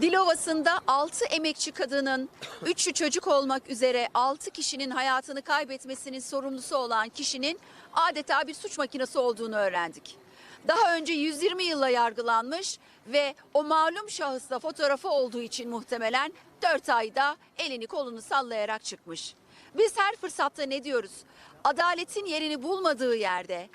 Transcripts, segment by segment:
Dilovası'nda 6 emekçi kadının 3'ü çocuk olmak üzere 6 kişinin hayatını kaybetmesinin sorumlusu olan kişinin adeta bir suç makinesi olduğunu öğrendik. Daha önce 120 yılla yargılanmış ve o malum şahısla fotoğrafı olduğu için muhtemelen 4 ayda elini kolunu sallayarak çıkmış. Biz her fırsatta ne diyoruz? Adaletin yerini bulmadığı yerde,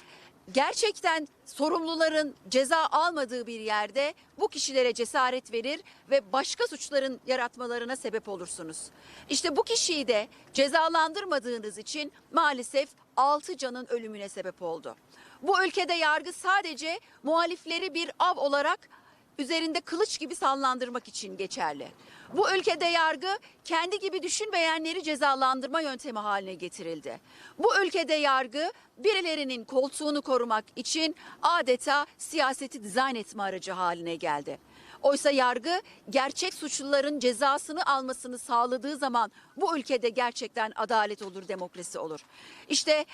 gerçekten sorumluların ceza almadığı bir yerde bu kişilere cesaret verir ve başka suçların yaratmalarına sebep olursunuz. İşte bu kişiyi de cezalandırmadığınız için maalesef 6 canın ölümüne sebep oldu. Bu ülkede yargı sadece muhalifleri bir av olarak üzerinde kılıç gibi sallandırmak için geçerli. Bu ülkede yargı kendi gibi düşünmeyenleri cezalandırma yöntemi haline getirildi. Bu ülkede yargı birilerinin koltuğunu korumak için adeta siyaseti dizayn etme aracı haline geldi. Oysa yargı gerçek suçluların cezasını almasını sağladığı zaman bu ülkede gerçekten adalet olur, demokrasi olur. İşte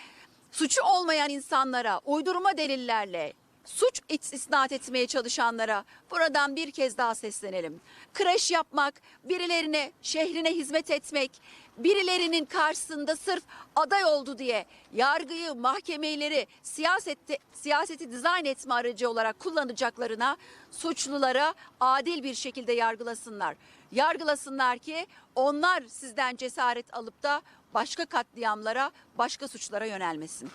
suçu olmayan insanlara uydurma delillerle suç isnat etmeye çalışanlara buradan bir kez daha seslenelim. Kreş yapmak, birilerine, şehrine hizmet etmek, birilerinin karşısında sırf aday oldu diye yargıyı, mahkemeleri siyasette, siyaseti dizayn etme aracı olarak kullanacaklarına suçlulara adil bir şekilde yargılasınlar. Yargılasınlar ki onlar sizden cesaret alıp da başka katliamlara, başka suçlara yönelmesin.